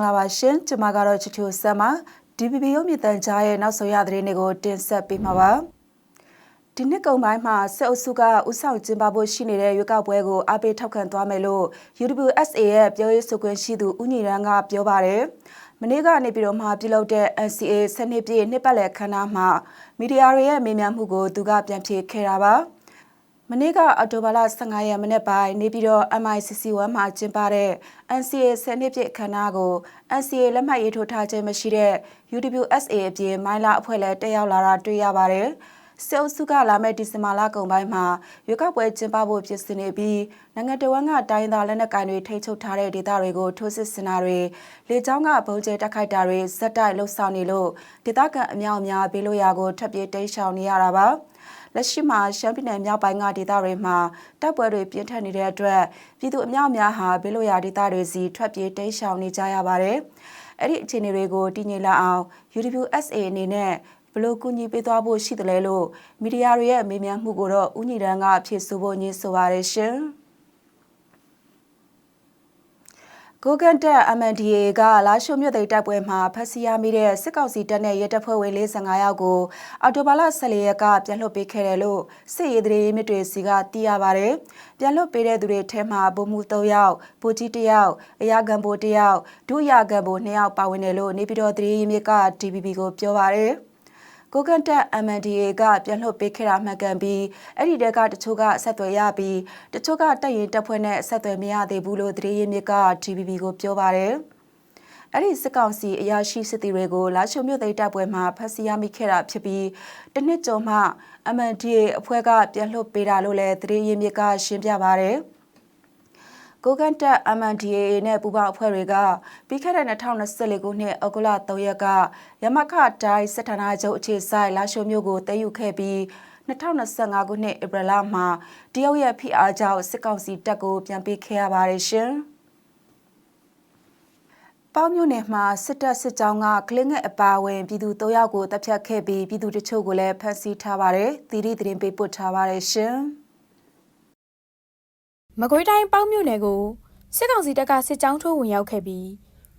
င်္ဂလာပါရှင်ကျမကတော့ချစ်ချိုဆမ်ပါ DPP ရုပ်မြင့်တန်ကြားရဲ့နောက်ဆုံးရသတင်းတွေကိုတင်ဆက်ပေးမှာပါဒီနှစ်ကုန်ပိုင်းမှာစစ်အုပ်စုကဥဆောင်ကျင်းပဖို့ရှိနေတဲ့ရွေးကောက်ပွဲကိုအားပေးထောက်ခံသွားမယ်လို့ UWSA ရဲ့ပြောရေးဆိုခွင့်ရှိသူဦးညီရန်ကပြောပါတယ်မနေ့ကနေပြည်တော်မှာပြုလုပ်တဲ့ NCA စနစ်ပြည့်နှစ်ပတ်လည်ခမ်းနားမှာမီဒီယာတွေရဲ့မေးမြန်းမှုကိုသူကပြန်ဖြေခဲ့တာပါ။ မနေ့ကအော်တိုဘာလ15ရက်မနေ့ပိုင်းနေပြည်တော် MICC1 မှာကျင်းပတဲ့ NCA ဆယ်နှစ်ပြည့်အခမ်းအနားကို NCA လက်မှတ်ရေးထိုးထားခြင်းမရှိတဲ့ UWSA အပြင်မိုင်းလာအဖွဲ့လည်းတက်ရောက်လာတာတွေ့ရပါတယ်။စေအုပ်စုကလာမဲ့ဒီဇင်ဘာလကုန်ပိုင်းမှာရွေးကောက်ပွဲကျင်းပဖို့ပြင်ဆင်နေပြီးနိုင်ငံတော်ဝန်ကတိုင်းသားလက်နက်ကိုင်တွေထိန်းချုပ်ထားတဲ့ဒေသတွေကိုထိုးစစ်ဆင်တာတွေလေကြောင်းကပုံကျဲတက်ခိုက်တာတွေဇက်တိုက်လှုပ်ဆောင်နေလို့ဒေသခံအများအများဘေးလို့ရာကိုထပ်ပြေးတိမ်းရှောင်နေရတာပါ။ လက်ရှိမှာရှမ်းပြည်နယ်မြောက်ပိုင်းကဒေသတွေမှာတပ်ပွဲတွေပြင်းထန်နေတဲ့အတွက်ပြည်သူအများအများဟာဘေးလွတ်ရာဒေသတွေစီထွက်ပြေးတိမ်းရှောင်နေကြရပါတယ်။အဲ့ဒီအခြေအနေတွေကိုတည်ငြိမ်လာအောင် UWSA အနေနဲ့ဘလို့ကူညီပေးသွားဖို့ရှိတယ်လဲလို့မီဒီယာတွေရဲ့မေးမြန်းမှုကိုတော့ဦးညီတန်းကဖြေဆိုဖို့ညှိဆိုပါရရှင်။ ကိုကန်တက် MNDA ကလာရှိုမြို့သိတပ်ပွဲမှာဖမ်းဆီးရမိတဲ့စစ်ကောင်စီတပ်နဲ့ရဲတပ်ဖွဲ့ဝင်45ယောက်ကိုအော်တိုဘာလ14ရက်ကပြန်လွှတ်ပေးခဲ့တယ်လို့စစ်ရေးသတင်းမြစ်တွေစီကသိရပါတယ်။ပြန်လွှတ်ပေးတဲ့သူတွေထဲမှာဗိုလ်မှူး3ယောက်၊ဗိုလ်ကြီး1ယောက်၊အရာခံဗိုလ်1ယောက်၊ဒုအရာခံဗိုလ်2ယောက်ပါဝင်တယ်လို့နေပြည်တော်သတင်းမြစ်က DPP ကိုပြောပါတယ်။ ကိုကန်တက် MNDA ကပြန်လှုပ်ပေးခဲ့တာမှန်ကန်ပြီးအဲ့ဒီတဲကတချို့ကဆက်သွယ်ရပြီးတချို့ကတက်ရင်တက်ဖွဲ့နဲ့ဆက်သွယ်မရသေးဘူးလို့သတင်းရင်းမြစ်က TVB ကိုပြောပါတယ်အဲ့ဒီစစ်ကောင်စီအရာရှိစစ်တီတွေကိုလာချုံမြို့သိမ်းတပ်ပွဲမှာဖမ်းဆီးရမိခဲ့တာဖြစ်ပြီးတနစ်ကျော်မှ MNDA အဖွဲ့ကပြန်လှုပ်ပေးတာလို့လည်းသတင်းရင်းမြစ်ကရှင်းပြပါတယ်။ ကိုကန်တက် MNDAA နဲ့ပူးပေါင်းအဖွဲ့တွေကပြီးခဲ့တဲ့2024ခုနှစ်ဩဂုတ်လ3ရက်ကရမခတိုင်းစစ်ဌာနချုပ်အခြေဆိုင်လာရှိုမြို့ကိုတည်ယူခဲ့ပြီး2025ခုနှစ်ဧပြီလမှာတရုတ်ရဲ့ဖိအားကြောင့်စစ်ကောင်စီတပ်ကိုပြန်ပေးခဲ့ရပါတယ်ရှင်။ပေါင်းမြို့နယ်မှာစစ်တပ်စစ်ကြောင်းကကလင်းငယ်အပါအဝင်ပြည်သူ၃ယောက်ကိုတပ်ဖြတ်ခဲ့ပြီးပြည်သူတချို့ကိုလည်းဖမ်းဆီးထားပါတယ်။သီရိသတင်းပေးပို့ထားပါတယ်ရှင်။ မကွေးတိုင်းပေါင်းမြို့နယ်ကိုစစ်ကောင်စီတပ်ကစစ်ကြောင်းထိုးဝင်ရောက်ခဲ့ပြီး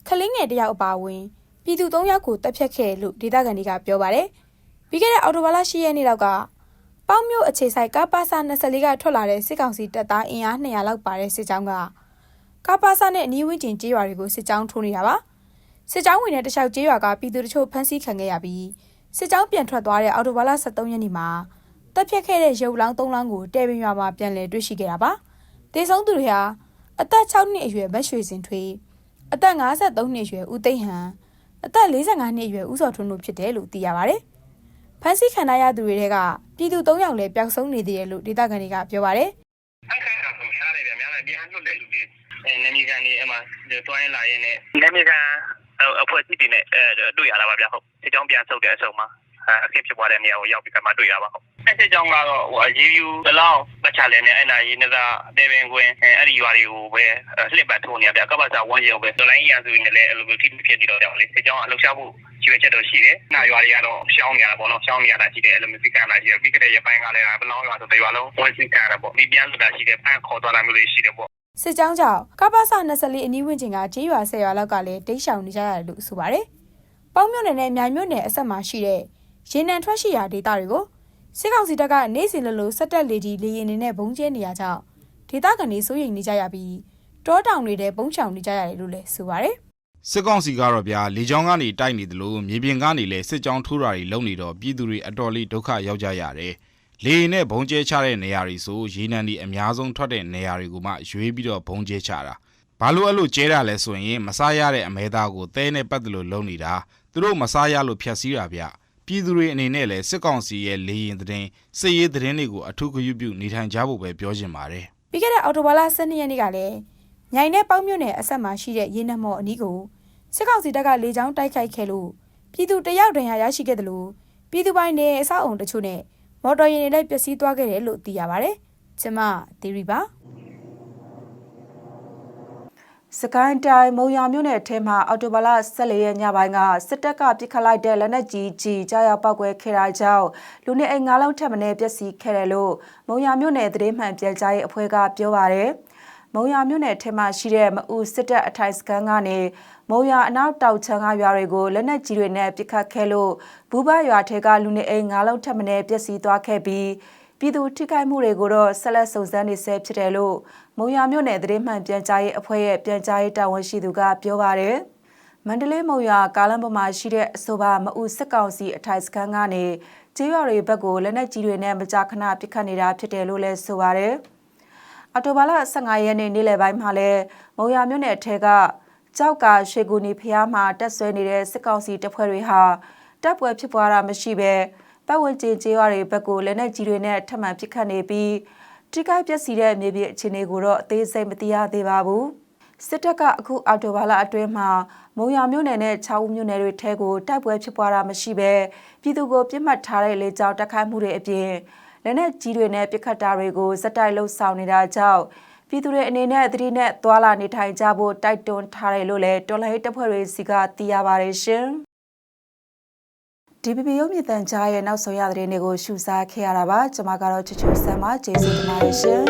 ခလင်းငယ်တယောက်အပါအဝင်ပြည်သူ၃ယောက်ကိုတပ်ဖြတ်ခဲ့လို့ဒေသခံတွေကပြောပါတယ်။ပြီးခဲ့တဲ့အော်တိုဘာလ10ရက်နေ့လောက်ကပေါင်းမြို့အခြေဆိုင်ကာပါစာ24ကထွက်လာတဲ့စစ်ကောင်စီတပ်သားအင်အား200လောက်ပါတဲ့စစ်ကြောင်းကကာပါစာနဲ့အနီးဝန်းကျင်ကျေးရွာတွေကိုစစ်ကြောင်းထိုးနေတာပါ။စစ်ကြောင်းဝင်တဲ့တခြားကျေးရွာကပြည်သူတို့ချို့ဖမ်းဆီးခံခဲ့ရပြီးစစ်ကြောင်းပြန်ထွက်သွားတဲ့အော်တိုဘာလ23ရက်နေ့မှာတပ်ဖြတ်ခဲ့တဲ့ရုပ်လောင်း3လောင်းကိုတဲပင်ရွာမှာပြန်လည်တွေ့ရှိခဲ့တာပါ။ တေဆုံးသူတွေဟာအသက်6နှစ်အရွယ်မက်ရွှေစင်ထွေးအသက်53နှစ်အရွယ်ဦးသိန်းဟန်အသက်45နှစ်အရွယ်ဦးစော်ထွန်းတို့ဖြစ်တယ်လို့သိရပါတယ်။ဖမ်းဆီးခံရသူတွေထဲကပြည်သူ3ယောက်လည်းပျောက်ဆုံးနေသေးတယ်လို့ဒေသခံတွေကပြောပါတယ်။ဖမ်းခံရတာများတယ်ဗျာများတယ်ပြန်လွတ်တယ်လူတွေအဲနေမီကန်နေအမှတွိုင်းလာရင်းနဲ့နေမီကန်အဖွဲ့အစည်းတွေနဲ့အဲတွေ့ရတာပါဗျာဟုတ်ဒီကြောင်ပြန်ဆုတ်တဲ့အဆုံးမှာအခင်းဖြစ်ပွားတဲ့နေရာကိုရောက်ပြီးကမှတွေ့ရပါဟုတ် အဲ့ဒီကြောင့်ကတော့ဟိုရေယူဘလောက်ပတ်ချလဲနဲ့အဲ့နာရေးနေသားအသေးပင်ကွင်းအဲ့ဒီရွာတွေကိုပဲလှစ်ပတ်ထိုးနေရဗျကပ္ပစာဝန်းကျင်ပဲဒလိုင်းရန်စုနေလဲအဲ့လိုမျိုးထိဖြစ်နေတော့ကြောင့်လေဒီကြောင့်အလှရှားဖို့ကျွေးချက်တော့ရှိတယ်။နာရွာတွေကတော့ရှောင်းနေရတာပေါ့နော်။ရှောင်းနေရတာရှိတယ်အဲ့လိုမျိုးစိတ်ကလာရှိတယ်။ပြီးကြတဲ့ရပိုင်းကလည်းဘလောင်းရွာဆိုတဲ့ရွာလုံးဝန်စိတ်ကရပေါ့။ဒီပြန်လာရှိတယ်ဖန်ခေါ်သွားတာမျိုးတွေရှိတယ်ပေါ့။စစ်ကြောင်းကြောင့်ကပ္ပစာ24အနီးဝန်းကျင်ကကျေးရွာ10ရွာလောက်ကလည်းတိတ်ရှောင်နေကြရတယ်လို့ဆိုပါတယ်။ပေါင်းမြို့နယ်နဲ့မြိုင်မြို့နယ်အဆက်မှာရှိတဲ့ရေနံထွက်ရှိရာဒေသတွေကို စစ်ကောင်စီတပ်ကနေ့စဉ်လိုလိုစက်တက်လေကြီးလေရင်နေနဲ့ဘုံကျဲနေရကြောင်းဒေသခံတွေစိုးရိမ်နေကြရပြီးတောတောင်တွေထဲပုံချောင်နေကြရတယ်လို့လည်းဆိုပါတယ်စစ်ကောင်စီကတော့ဗျာလေကြောင်းကနေတိုက်နေတယ်လို့မြေပြင်ကနေလည်းစစ်ကြောင်းထိုးတာတွေလုပ်နေတော့ပြည်သူတွေအတော်လေးဒုက္ခရောက်ကြရတယ်လေရင်နဲ့ဘုံကျဲချတဲ့နေရာတွေဆိုရေနံဒီအများဆုံးထွက်တဲ့နေရာတွေကိုမှရွေးပြီးတော့ဘုံကျဲချတာဘာလို့အဲ့လိုကျဲတာလဲဆိုရင်မစားရတဲ့အမဲသားကိုသဲနဲ့ပတ်တယ်လို့လုပ်နေတာသူတို့မစားရလို့ဖြတ်စည်းတာဗျ ပြည်သူတွေအနေနဲ့လည်းစစ်ကောင်စီရဲ့လေရင်သတင်းစစ်ရေးသတင်းတွေကိုအထူးဂရုပြုနေထိုင်ကြဖို့ပဲပြောချင်ပါတယ်။ပြီးခဲ့တဲ့အော်တိုဘာလ12ရက်နေ့ကလည်းညိုင်နဲ့ပေါင်းမြို့နယ်အဆက်မှာရှိတဲ့ရေနမော်အနီးကိုစစ်ကောင်စီတပ်ကလေကြောင်းတိုက်ခိုက်ခဲ့လို့ပြည်သူတယောက်တန်ရာရရှိခဲ့တယ်လို့ပြည်သူပိုင်းနဲ့အဆောက်အုံတချို့နဲ့မော်တော်ယာဉ်တွေလည်းပျက်စီးသွားခဲ့တယ်လို့သိရပါတယ်။ကျမသီရီပါ။ စကိုင်းတိုင်းမုံရမြို့နယ်ထဲမှာအော်တိုဘာလ14ရက်ညပိုင်းကစစ်တပ်ကပစ်ခတ်လိုက်တဲ့လက်နက်ကြီးကြီးကြားရောက်ပောက်ကွဲခဲ့တာကြောင့်လူနေအိမ်၅လုံးထပ်မံပျက်စီးခဲ့တယ်လို့မုံရမြို့နယ်သတင်းမှန်ပြန်ကြားရေးအဖွဲ့ကပြောပါရယ်မုံရမြို့နယ်ထဲမှာရှိတဲ့မအူစစ်တပ်အထိုင်စခန်းကနေမုံရအနောက်တောက်ချမ်းကရွာတွေကိုလက်နက်ကြီးတွေနဲ့ပစ်ခတ်ခဲ့လို့ဘူဘရွာထဲကလူနေအိမ်၅လုံးထပ်မံပျက်စီးသွားခဲ့ပြီး ပြည်သူထိခိုက်မှုတွေကိုတော့ဆက်လက်စုံစမ်းနေဆဲဖြစ်တယ်လို့မုံရမြို့နယ်သတင်းမှန်ပြန်ကြားရေးအဖွဲ့ရဲ့ပြန်ကြားရေးတာဝန်ရှိသူကပြောပါတယ်။မန္တလေးမုံရွာကားလမ်းပေါ်မှာရှိတဲ့အဆိုပါမအူစစ်ကောင်စီအထိုင်စခန်းကနေကျေးရွာတွေဘက်ကိုလက်နက်ကြီးတွေနဲ့မကြာခဏပစ်ခတ်နေတာဖြစ်တယ်လို့လည်းဆိုပါတယ်။အော်တိုဘာလ15ရက်နေ့နေ့လယ်ပိုင်းမှာလဲမုံရမြို့နယ်ထဲကကြောက်ကရွှေကူနီဖျားမှာတက်ဆွဲနေတဲ့စစ်ကောင်စီတပ်ဖွဲ့တွေဟာတပ်ပွဲဖြစ်ပွားတာမရှိဘဲ ပတ်ဝန်းကျင်ကျေးရွာတွေဘက်ကိုလက်နက်ကြီးတွေနဲ့ထပ်မံပစ်ခတ်နေပြီးတိကိုက်ပျက်စီးတဲ့မြေပြင်အခြေအနေကိုတော့အသေးစိတ်မသိရသေးပါဘူး။စစ်တပ်ကအခုအော်တိုဘာလအတွင်းမှာမုံရမြို့နယ်နဲ့ချောင်းဦးမြို့နယ်တွေထဲကိုတိုက်ပွဲဖြစ်ပွားတာမရှိဘဲပြည်သူကိုပြစ်မှတ်ထားတဲ့လေကြောင်းတိုက်ခိုက်မှုတွေအပြင်လက်နက်ကြီးတွေနဲ့ပစ်ခတ်တာတွေကိုစက်တိုက်လှုပ်ဆောင်နေတာကြောင့်ပြည်သူတွေအနေနဲ့သတိနဲ့သွာလာနေထိုင်ကြဖို့တိုက်တွန်းထားတယ်လို့လည်းတော်လှန်ရေးတပ်ဖွဲ့တွေစီကသိရပါတယ်ရှင်။ DPP ရုပ်မြင့်တန်ကြားရဲ့နောက်ဆုံးရသတင်းတွေကိုရှုစားခဲ့ရတာပါကျွန်မကတော့ချစ်ချူဆမ်မကျေးဇူးတင်ပါတယ်ရှင်